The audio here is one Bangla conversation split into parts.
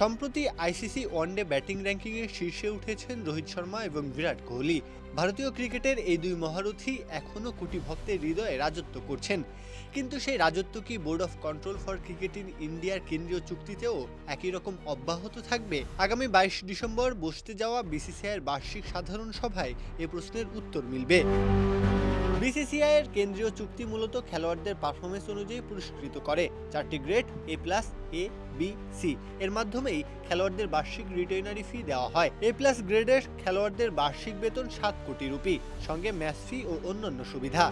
সম্প্রতি আইসিসি ওয়ানডে ব্যাটিং র্যাঙ্কিংয়ে শীর্ষে উঠেছেন রোহিত শর্মা এবং বিরাট কোহলি। ভারতীয় ক্রিকেটের এই দুই মহারথী এখনও কোটি ভক্তের হৃদয়ে রাজত্ব করছেন। কিন্তু সেই রাজত্ব কি board of control for cricket in ইন্ডিয়ার কেন্দ্রীয় চুক্তিতেও একই রকম অব্যাহত থাকবে? আগামী বাইশ ডিসেম্বর বসতে যাওয়া বিসিসিআইয়ের বার্ষিক সাধারণ সভায় এ প্রশ্নের উত্তর মিলবে। বিসিসিআই এর কেন্দ্রীয় চুক্তি মূলত খেলোয়াড়দের পারফরমেন্স অনুযায়ী পুরস্কৃত করে। চারটি grade A plus A B C এর মাধ্যমেই খেলোয়াড়দের বার্ষিক রিটেইনারি ফি দেওয়া হয়। এ প্লাস গ্রেডের খেলোয়াড়দের বার্ষিক বেতন সাত কোটি রুপি, সঙ্গে ম্যাচ ফি ও অন্যান্য সুবিধা।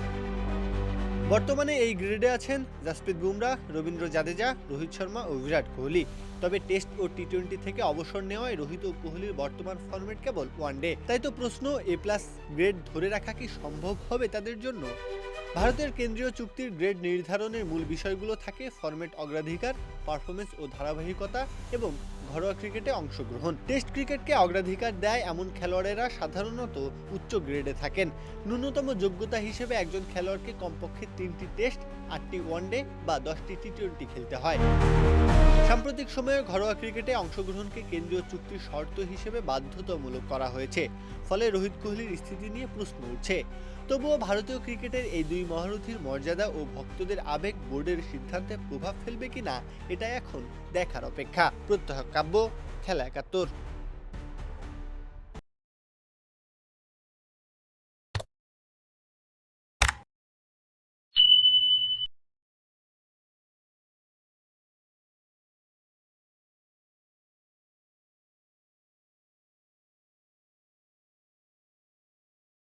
বর্তমানে এই গ্রেডে আছেন জাসপ্রীত বুমরাহ রবীন্দ্র জাদেজা, রোহিত শর্মা ও বিরাট কোহলি। তবে টেস্ট ও টি টোয়েন্টি থেকে অবসর নেওয়ায় রোহিত ও কোহলির বর্তমান ফরম্যাট কেবল ওয়ানডে তাই তো প্রশ্ন, এ প্লাস গ্রেড ধরে রাখা কি সম্ভব হবে তাদের জন্য? ভারতের কেন্দ্রীয় চুক্তির গ্রেড নির্ধারণের মূল বিষয়গুলো থাকে ফরম্যাট অগ্রাধিকার পারফরমেন্স ও ধারাবাহিকতা এবং ঘরোয়া ক্রিকেটে অংশগ্রহণ। টেস্ট ক্রিকেটকে অগ্রাধিকার দেয় এমন খেলোয়াড়েরা সাধারণত উচ্চ গ্রেডে থাকেন। ন্যূনতম যোগ্যতা হিসেবে একজন খেলোয়াড়কে কমপক্ষে তিনটি টেস্ট, আটটি ওয়ানডে বা দশটি টি টোয়েন্টি খেলতে হয়। সাম্প্রতিক সময়ে ঘরোয়া ক্রিকেটে অংশগ্রহণকে কেন্দ্রীয় চুক্তির শর্ত হিসেবে বাধ্যতামূলক করা হয়েছে। ফলে রোহিত কোহলির স্থিতি নিয়ে প্রশ্ন উঠছে। তবুও ভারতীয় ক্রিকেটের এই দুই মহারথীর মর্যাদা ও ভক্তদের আবেগ বোর্ডের সিদ্ধান্তে প্রভাব ফেলবে কিনা এটা এখন দেখার অপেক্ষা। প্রত্যহ কাব্য, খেলা একাত্তর।